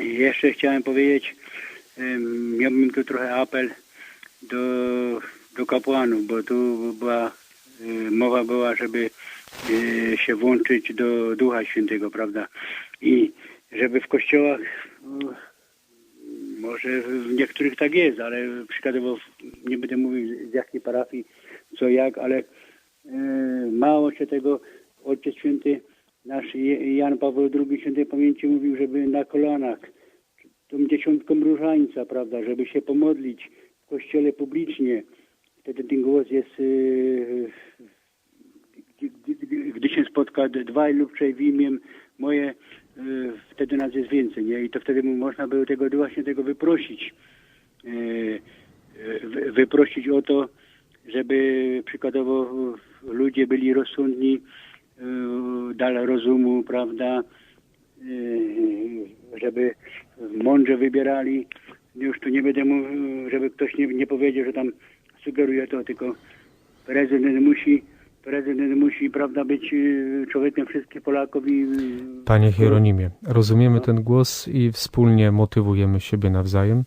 Jeszcze chciałem powiedzieć, miałbym tu trochę apel do, do kapłanów, bo tu była mowa była, żeby e, się włączyć do Ducha Świętego, prawda? I żeby w kościołach może w niektórych tak jest, ale przykładowo nie będę mówił z jakiej parafii, co jak, ale mało się tego Ojciec Święty, nasz Jan Paweł II Świętej Pamięci mówił, żeby na kolanach tą dziesiątką różańca, prawda, żeby się pomodlić w kościele publicznie. Wtedy ten głos jest, e, gdy- gdy- się spotka dwaj lub trzej w imię moje, e, wtedy nas jest więcej, nie? I to wtedy można było tego Ducha Świętego wyprosić. Wy- Wyprosić o to, żeby przykładowo ludzie byli rozsądni, dal rozumu, prawda, e, żeby mądrze wybierali. Już tu nie będę mówił, żeby ktoś nie, nie powiedział, że tam sugeruje to, tylko prezydent musi, prezydent musi, prawda, być e, człowiekiem wszystkich Polaków i Panie Hieronimie, rozumiemy ten głos i wspólnie motywujemy siebie nawzajem.